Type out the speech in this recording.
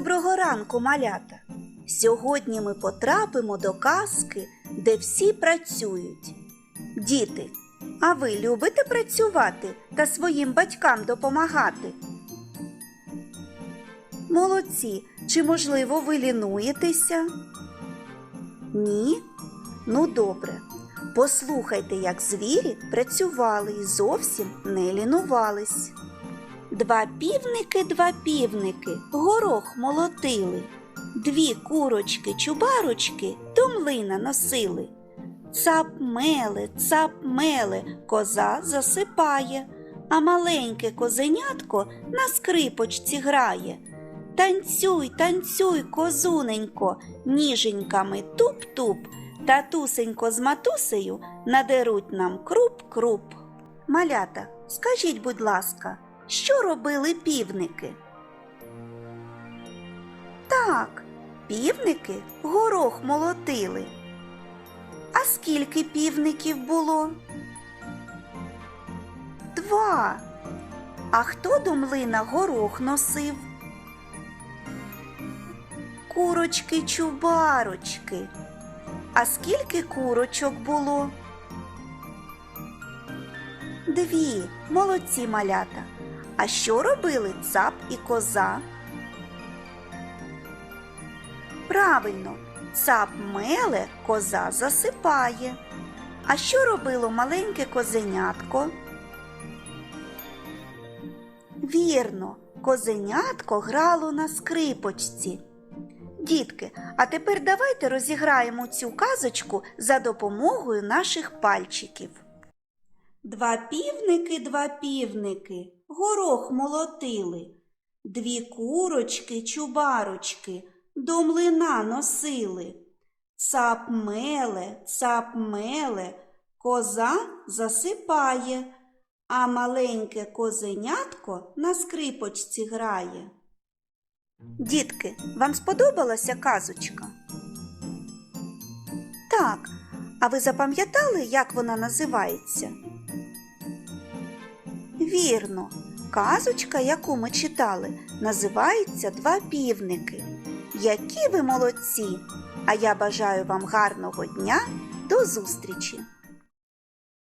ранку, малята! Сьогодні ми потрапимо до казки, де всі працюють. Діти, а ви любите працювати та своїм батькам допомагати? Молодці, чи можливо ви лінуєтеся? Ні? Ну добре. Послухайте, як звірі працювали і зовсім не лінувались. Два півники, два півники, горох молотили, дві курочки, чубарочки до млина носили. Цап меле, цап меле, коза засипає, а маленьке козенятко на скрипочці грає. Танцюй, танцюй, козуненько, ніженьками туп-туп, татусенько з матусею надеруть нам круп-круп. Малята, скажіть, будь ласка, що робили півники? Так, півники горох молотили. А скільки півників було? Два. А хто до млина горох носив? Курочки чубарочки. А скільки курочок було? Дві. Молодці малята. А що робили цап і коза? Правильно, цап меле, коза засипає. А що робило маленьке козенятко? Вірно, козенятко грало на скрипочці. Дітки, а тепер давайте розіграємо цю казочку за допомогою наших пальчиків. Два півники, два півники, горох молотили, дві курочки, чубарочки до млина носили. Цап меле, цап меле, коза засипає, а маленьке козенятко на скрипочці грає. Дітки, вам сподобалася казочка? Так, а ви запам'ятали, як вона називається? Вірно, казочка, яку ми читали, називається Два півники. Які ви молодці! А я бажаю вам гарного дня. До зустрічі!